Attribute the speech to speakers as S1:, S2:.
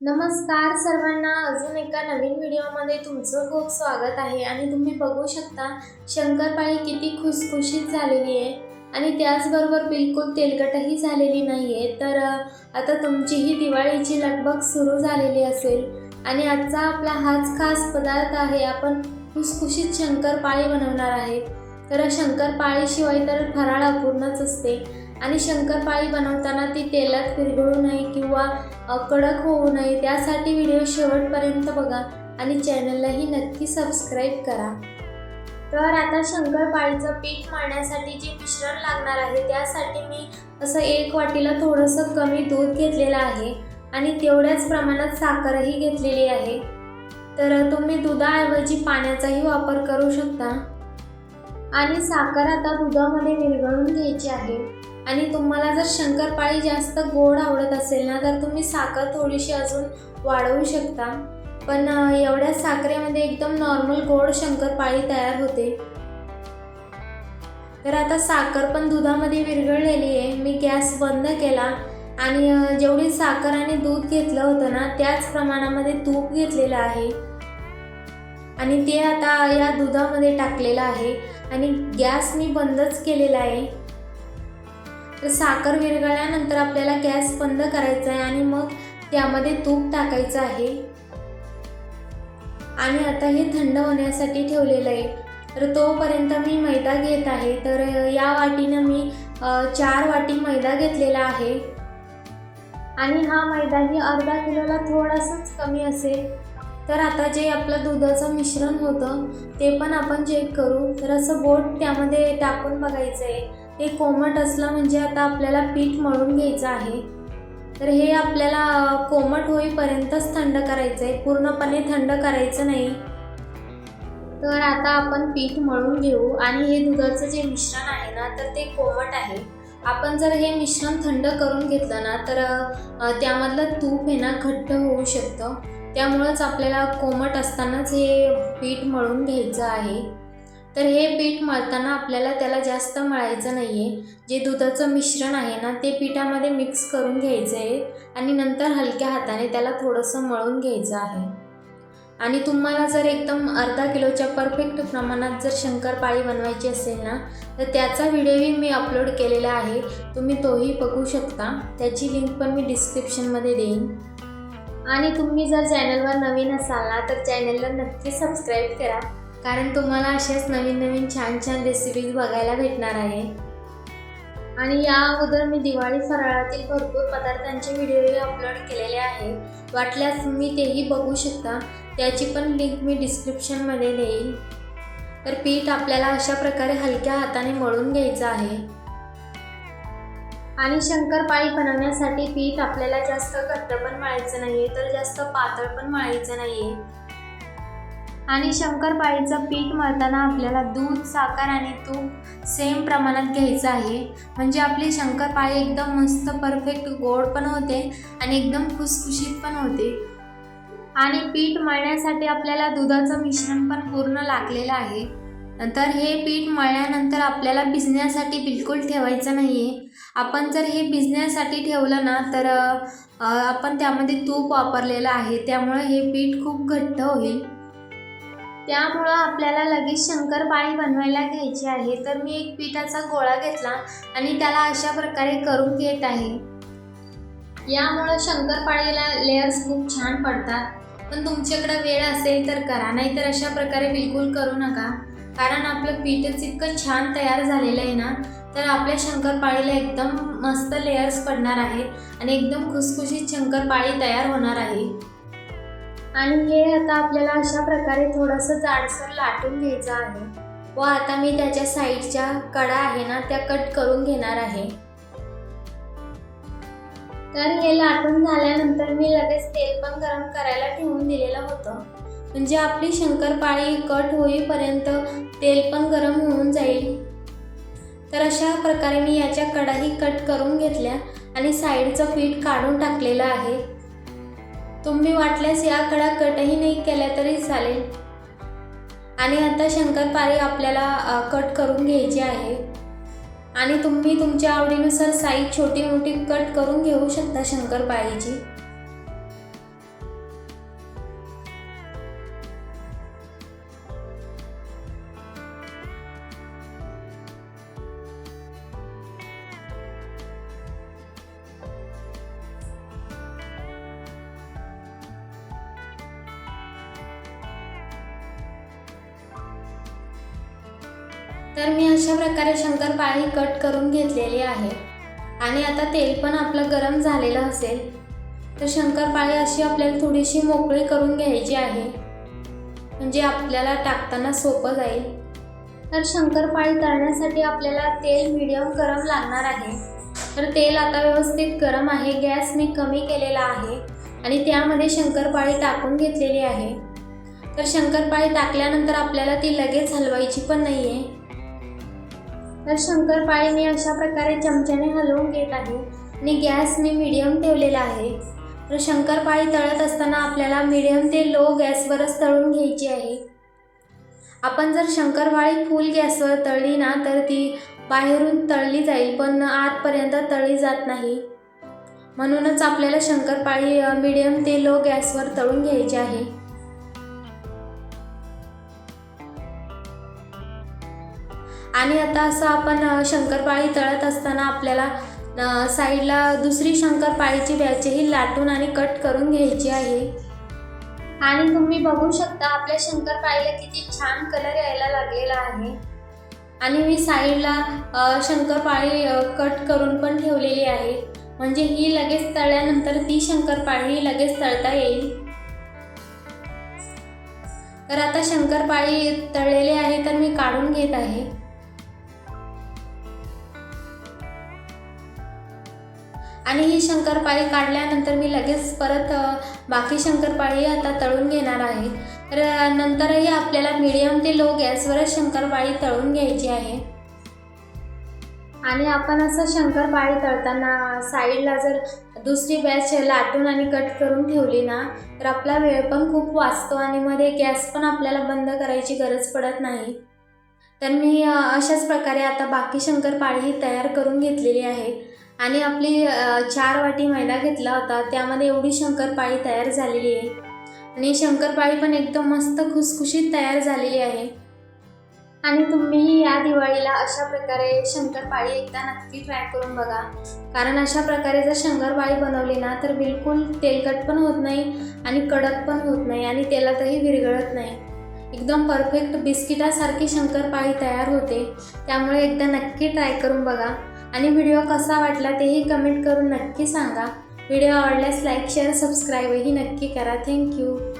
S1: नमस्कार सर्वांना. अजून एका नवीन व्हिडिओमध्ये तुमचं खूप स्वागत आहे. आणि तुम्ही बघू शकता शंकरपाळी किती खुसखुशीत झालेली आहे. आणि त्याचबरोबर बिलकुल तेलकटही झालेली नाही आहे तर आता तुमची ही दिवाळीची लगबग सुरू झालेली असेल. आणि आजचा आपला हाच खास पदार्थ आहे आपण खुसखुशीत शंकरपाळी बनवणार आहे. तर शंकरपाळीशिवाय तर फराळ अपूर्णच असते. आणि शंकरपाळी बनवताना ती तेलात विरघळू नये किंवा कडक होऊ नये त्यासाठी व्हिडिओ शेवटपर्यंत बघा आणि चॅनललाही नक्की सबस्क्राईब करा. तर आता शंकरपाळीचं पीठ मळण्यासाठी जे मिश्रण लागणार आहे त्यासाठी मी असं एक वाटीला थोडंसं कमी दूध घेतलेलं आहे आणि तेवढ्याच प्रमाणात साखरही घेतलेली आहे. तर तुम्ही दुधाऐवजी पाण्याचाही वापर करू शकता. आणि साखर आता दुधामध्ये विरघळून घ्यायची आहे. आणि तुम्हाला जर शंकरपाळी जास्त गोड आवडत असेल ना तर तुम्ही साखर थोडीशी अजून वाढवू शकता. पण एवढ्या साखरेमध्ये एकदम नॉर्मल गोड शंकरपाळी तयार होते. तर आता साखर पण दुधामध्ये विरघळलेली आहे. मी गॅस बंद केला आणि जेवढी साखर आणि दूध घेतलं होतं ना त्याच प्रमाणामध्ये तूप घेतलेलं आहे. आणि ते आता या दुधामध्ये टाकलेलं आहे. आणि गॅस मी बंदच केलेला आहे. तर साखर विरघळल्यानंतर आपल्याला गॅस बंद करायचा आहे आणि मग त्यामध्ये तूप टाकायचं आहे. आणि आता हे थंड होण्यासाठी ठेवलेलं आहे. तर तोपर्यंत मी मैदा घेत आहे. तर या वाटीनं मी चार वाटी मैदा घेतलेला आहे. आणि हा मैदा ही अर्धा किलोला थोडासाच कमी असेल. तर आता जे आपलं दुधाचं मिश्रण होतं ते पण आपण चेक करू. तर असं बोट त्यामध्ये टाकून बघायचं आहे ते कोमट असलं म्हणजे आता आपल्याला पीठ मळून घ्यायचं आहे. तर हे आपल्याला कोमट होईपर्यंतच थंड करायचं आहे पूर्णपणे थंड करायचं नाही. तर आता आपण पीठ मळून घेऊ. आणि हे दुधाचं जे मिश्रण आहे ना तर ते कोमट आहे. आपण जर हे मिश्रण थंड करून घेतलं ना तर त्यामधलं तूप आहे ना घट्ट होऊ शकतं. त्यामुळंच आपल्याला कोमट असतानाच हे पीठ मळून घ्यायचं आहे. तर हे पीठ मळताना आपल्याला त्याला जास्त मळायचं नाही आहे जे दुधाचं मिश्रण आहे ना ते पिठामध्ये मिक्स करून घ्यायचं आहे आणि नंतर हलक्या हाताने त्याला थोडंसं मळून घ्यायचं आहे. आणि तुम्हाला जर एकदम अर्धा किलोच्या परफेक्ट प्रमाणात जर शंकरपाळी बनवायची असेल ना तर त्याचा व्हिडिओही मी अपलोड केलेला आहे. तुम्ही तोही बघू शकता. त्याची लिंक पण मी डिस्क्रिप्शनमध्ये देईन. आणि तुम्ही जर चॅनलवर नवीन असाल ना तर चॅनलला नक्की सबस्क्राईब करा. कारण तुम्हाला अशाच नवीन नवीन छान छान रेसिपीज बघायला भेटणार आहे. आणि या अगोदर मी दिवाळी फराळातील भरपूर पदार्थांचे व्हिडिओही अपलोड केलेले आहे. वाटल्यास तुम्ही तेही बघू शकता. त्याची पण लिंक मी डिस्क्रिप्शनमध्ये देईल तर पीठ आपल्याला अशा प्रकारे हलक्या हाताने मळून घ्यायचं आहे. आणि शंकरपाळी बनवण्यासाठी पीठ आपल्याला जास्त घट्ट पण मळायचं नाही आहे तर जास्त पातळ पण मळायचं नाही आहे आणि शंकरपाळीचं पीठ मळताना आपल्याला दूध साखर आणि तूप सेम प्रमाणात घ्यायचं आहे. म्हणजे आपली शंकरपाळी एकदम मस्त परफेक्ट गोड पण होते आणि एकदम खुसखुशीत पण होते. आणि पीठ मळण्यासाठी आपल्याला दुधाचं मिश्रण पण पूर्ण लागलेलं आहे. तर हे पीठ मळल्यानंतर आपल्याला भिजण्यासाठी बिलकुल ठेवायचं नाही आहे आपण जर हे भिजण्यासाठी ठेवलं ना तर आपण त्यामध्ये तूप वापरलेलं आहे. त्यामुळे हे पीठ खूप घट्ट होईल. त्यामुळं आपल्याला लगेच शंकरपाळी बनवायला घ्यायची आहे. तर मी एक पिठाचा गोळा घेतला आणि त्याला अशा प्रकारे करून घेत आहे. यामुळं शंकरपाळीला लेअर्स खूप छान पडतात. पण तुमच्याकडं वेळ असेल तर करा नाहीतर अशा प्रकारे बिलकुल करू नका. कारण आपलं पीठच इतकं छान तयार झालेलं आहे ना तर आपल्या शंकरपाळीला एकदम मस्त लेअर्स पडणार आहेत आणि एकदम खुसखुशीत शंकरपाळी तयार होणार आहे. आणि हे आता आपल्याला अशा प्रकारे थोडंसं जाडसर लाटून घ्यायचं आहे. व आता मी त्याच्या साईडच्या कडा आहे ना त्या कट करून घेणार आहे. तर हे लाटून झाल्यानंतर मी लगेच तेल पण गरम करायला ठेवून दिलेलं होतं. म्हणजे आपली शंकरपाळी कट होईपर्यंत तेल पण गरम होऊन जाईल. तर अशा प्रकारे मी याच्या कडाही कट करून घेतल्या आणि साईडचं पीठ काढून टाकलेलं आहे. तुम्ही वाटल्यास या कडा कटही नाही केल्या तरी चालेल. आणि आता शंकरपाळी आपल्याला कट करून घ्यायची आहे आणि तुम्ही तुमच्या आवडीनुसार साईज छोटी मोठी कट करून घेऊ शकता शंकरपाळीची तर मी अशा प्रकारे शंकरपाळी कट करून घेतलेली आहे. आणि आता तेल पण आपलं गरम झालेलं असेल तर शंकरपाळी अशी आपल्याला थोडीशी मोकळी करून घ्यायची आहे. म्हणजे आपल्याला टाकताना सोपं जाईल. तर शंकरपाळी करण्यासाठी आपल्याला तेल मिडियम गरम लागणार आहे. तर तेल आता व्यवस्थित गरम आहे गॅस मी कमी केलेला आहे. आणि त्यामध्ये शंकरपाळी टाकून घेतलेली आहे. तर शंकरपाळी टाकल्यानंतर आपल्याला ती लगेच हलवायची पण नाही आहे तर शंकरपाळी मी अशा प्रकारे चमच्याने हलवून घेत आहे आणि गॅस मी मिडियम ठेवलेला आहे. तर शंकरपाळी तळत असताना आपल्याला मिडियम ते लो गॅसवरच तळून घ्यायची आहे. आपण जर शंकरपाळी फुल गॅसवर तळली ना तर ती बाहेरून तळली जाईल पण आतपर्यंत तळली जात नाही. म्हणूनच आपल्याला शंकरपाळी मिडियम ते लो गॅसवर तळून घ्यायची आहे. आणि आता असं आपण शंकरपाळी तळत असताना आपल्याला साईडला दुसरी शंकरपाळीची बॅचही लाटून आणि कट करून घ्यायची आहे. आणि तुम्ही बघू शकता आपल्या शंकरपाळीला किती छान कलर यायला लागलेला आहे. आणि मी साईडला शंकरपाळी कट करून पण ठेवलेली आहे. म्हणजे ही लगेच तळल्यानंतर ती शंकरपाळी लगेच तळता येईल. तर आता शंकरपाळी तळलेली आहे तर मी काढून घेत आहे. आणि ही शंकरपाळी काढल्यानंतर मी लगेच परत बाकी शंकरपाळी आता तळून घेणार आहे. तर नंतरही आपल्याला मिडियम ते लो गॅसवरच शंकरपाळी तळून घ्यायची आहे. आणि आपण असं शंकरपाळी तळताना साईडला जर दुसरी बॅच लाटून आणि कट करून ठेवली ना तर आपला वेळ पण खूप वाचतो आणि मध्ये गॅस पण आपल्याला बंद करायची गरज पडत नाही. तर मी अशाच प्रकारे आता बाकी शंकरपाळीही तयार करून घेतलेली आहे. आणि आपली चार वाटी मैदा घेतला होता. त्यामध्ये एवढी शंकरपाळी तयार झालेली आहे. आणि शंकरपाळी पण एकदम मस्त खुसखुशीत तयार झालेली आहे. आणि तुम्ही या दिवाळीला अशा प्रकारे शंकरपाळी एकदा नक्की ट्राय करून बघा. कारण अशा प्रकारे जर शंकरपाळी बनवली ना तर बिलकुल तेलकट पण होत नाही आणि कडक पण होत नाही आणि तेलातही विरघळत नाही. एकदम परफेक्ट बिस्किटासारखी शंकरपाळी तयार होते. त्यामुळे एकदा नक्की ट्राय करून बघा. आणि व्हिडिओ कसा वाटला तेही कमेंट करून नक्की सांगा. व्हिडिओ आवडल्यास लाईक शेअर सबस्क्राईबही नक्की करा. थँक्यू.